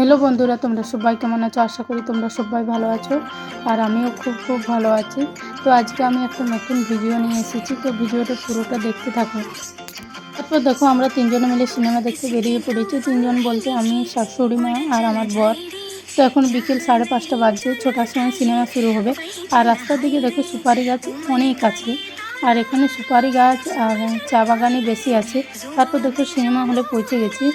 Hello বন্ধুরা, তোমরা সবাই কেমন আছো? আশা করি তোমরা সবাই ভালো আছো আর আমিও খুব খুব ভালো আছি। তো আজকে আমি একটা নতুন ভিডিও নিয়ে এসেছি, তো ভিডিওটা পুরোটা দেখতে থাকো। তারপর দেখো, আমরা তিনজনে মিলে সিনেমা দেখতে বেরিয়ে পড়েছি। তিনজন বলতে আমি, শাশুড়ি মা আর আমার বর। তো এখন বিকেল সাড়ে পাঁচটা বাজছে, ছটার সময় সিনেমা শুরু হবে। আর রাস্তার দিকে দেখো, সুপারি গাছ অনেক আছে। আর এখানে সুপারি গাছ আর চা বাগানই বেশি আছে। তারপর দেখো, সিনেমা হলে পৌঁছে গেছি।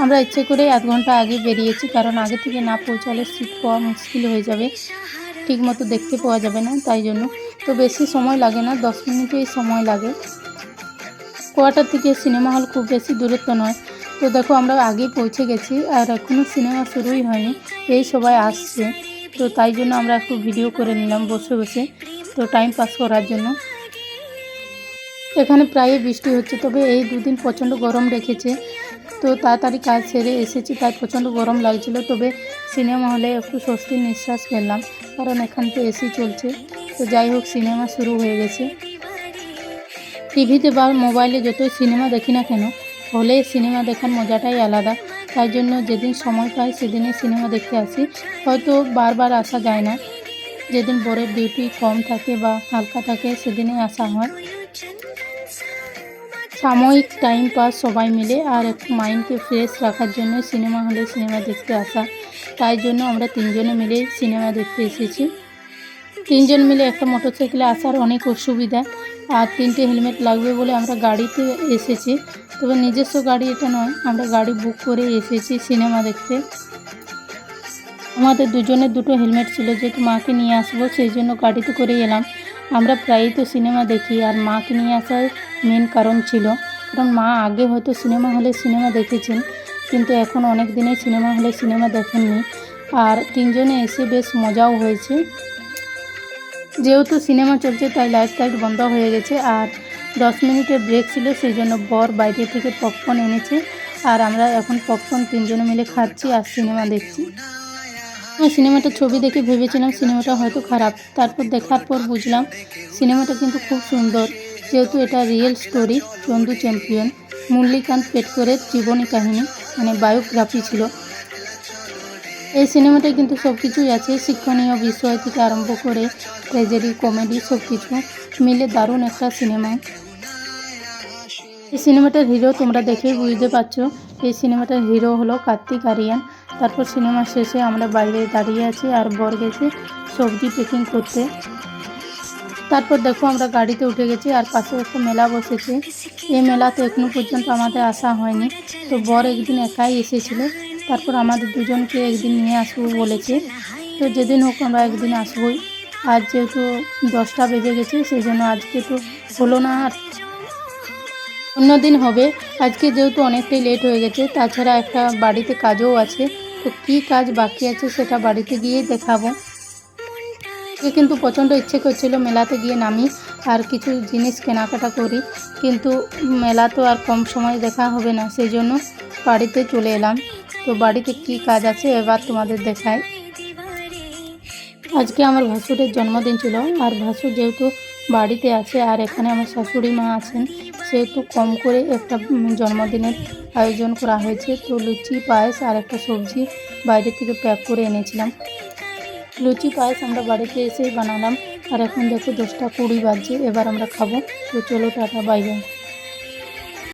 আমরা ইচ্ছে করে আধ ঘণ্টা আগে বেরিয়েছি, কারণ আগে থেকে না পৌঁছালে সিট পাওয়া মুশকিল হয়ে যাবে। ঠিক মতো দেখতে পাওয়া যাবে না, তাই জন্য। তো বেশি সময় লাগে না, দশ মিনিটেই সময় লাগে। কোয়াটার থেকে সিনেমা হল খুব বেশি দূরত্ব নয়। তো দেখো, আমরা আগেই পৌঁছে গেছি, আর এখনও সিনেমা শুরুই হয়নি, এই সবাই আসছে। তো তাই জন্য আমরা একটু ভিডিও করে নিলাম বসে বসে। তো টাইম পাস করার জন্য। এখানে প্রায়ই বৃষ্টি হচ্ছে, তবে এই দুদিন প্রচণ্ড গরম রেখেছে। তো তাড়াতাড়ি কাজ সেরে এসেছি। তাই প্রচণ্ড গরম লাগছিল, তবে সিনেমা হলে একটু স্বস্তির নিঃশ্বাস ফেললাম, কারণ এখান তো এসি চলছে। তো যাই হোক, সিনেমা শুরু হয়ে গেছে। টিভিতে বা মোবাইলে যতই সিনেমা দেখি না কেন, হলে সিনেমা দেখার মজাটাই আলাদা। তাই জন্য যেদিন সময় পাই সেদিনই সিনেমা দেখতে আসি। হয়তো বারবার আসা যায় না। যেদিন বরের ডিউটি কম থাকে বা হালকা থাকে, সেদিনই আসা হয়। সাময়িক টাইম পাস সবাই মিলে আর একটু মাইন্ডকে ফ্রেশ রাখার জন্য সিনেমা হলে সিনেমা দেখতে আসা। তাই জন্য আমরা তিনজনে মিলে সিনেমা দেখতে এসেছি। তিনজন মিলে একটা মোটরসাইকেলে আসার অনেক অসুবিধা। আর তিনটে হেলমেট লাগবে বলে আমরা গাড়িতে এসেছি। তবে নিজস্ব গাড়ি এটা নয়, আমরা গাড়ি বুক করে এসেছি সিনেমা দেখতে। আমাদের দুজনের দুটো হেলমেট ছিল, যেহেতু মাকে নিয়ে আসব, সেই জন্য গাড়িতে করে এলাম। আমরা প্রায়ই তো সিনেমা দেখি, আর মাকে নিয়ে আসার মেন কারণ ছিল। কারণ মা আগে হয়তো সিনেমা হলে সিনেমা দেখেছেন, কিন্তু এখন অনেক দিনে সিনেমা হলে সিনেমা দেখেননি। আর তিনজনে এসে বেশ মজাও হয়েছে। যেহেতু সিনেমা চলছে, তাই লাইট টাইট বন্ধ হয়ে গেছে, আর দশ মিনিটের ব্রেক ছিল, সেই জন্য বর বাইরে থেকে পপকর্ন এনেছে। আর আমরা এখন পপকর্ন তিনজনে মিলে খাচ্ছি আর সিনেমা দেখছি। আমি সিনেমাটা ছবি দেখে ভেবেছিলাম সিনেমাটা হয়তো খারাপ। তারপর দেখার পর বুঝলাম সিনেমাটা কিন্তু খুব সুন্দর। যেহেতু এটা real story Chandu champion Murlikant পেটকরের জীবনী কাহিনী মানে বায়োগ্রাফি ছিল। এই সিনেমাটায় কিন্তু সব কিছুই আছে, শিক্ষণীয় বিষয় থেকে আরম্ভ করে ট্রেজেডি কমেডি সব কিছু মিলে দারুণ একটা সিনেমা। এই সিনেমাটার হিরো তোমরা দেখেই বুঝতে পারছ, এই সিনেমাটার হিরো হলো কার্তিক আরিয়ান। তারপর সিনেমা শেষে আমরা বাইরে দাঁড়িয়ে আছি আর বর গেছে সবজি প্যাকিং করতে। তারপর দেখো আমরা গাড়িতে উঠে গেছি আর পাশে একটা মেলা বসেছে। এই মেলাতে এখনও পর্যন্ত আমাদের আসা হয়নি। তো বর একদিন একাই এসেছিল। তারপর আমাদের দুজনকে একদিন নিয়ে আসব বলেছে। তো যেদিন হোক আমরা একদিন আসবোই। আজ যেহেতু দশটা বেজে গেছে সেই জন্য আজকে তো হলো না আর। অন্যদিন হবে। আজকে যেহেতু অনেকটাই লেট হয়ে গেছে, তাছাড়া একটা বাড়িতে কাজও আছে। তো কী কাজ বাকি আছে সেটা বাড়িতে গিয়েই দেখাবো। সে কিন্তু প্রচণ্ড ইচ্ছে করছিল মেলাতে গিয়ে নামি আর কিছু জিনিস কেনাকাটা করি, কিন্তু মেলা তো আর কম সময় দেখা হবে না সেই জন্য বাড়িতে চলে এলাম। তো বাড়িতে কি কাজ আছে এবার তোমাদের দেখাই। আজকে আমার ভাসুরের জন্মদিন ছিল, আর ভাসুর যেহেতু বাড়িতে আছে আর এখানে আমার শাশুড়ি মা আছেন সেহেতু কম করে একটা জন্মদিনের আয়োজন করা হয়েছে। তো লুচি, পায়েস আর একটা সবজি বাইরে থেকে প্যাক করে এনেছিলাম। লুচি, পায়েস আমরা বাড়িতে এসেই বানালাম। আর এখন দেখো দশটা কুড়ি বাজছে, এবার আমরা খাব। তো চলো টাটা, বাই বাই।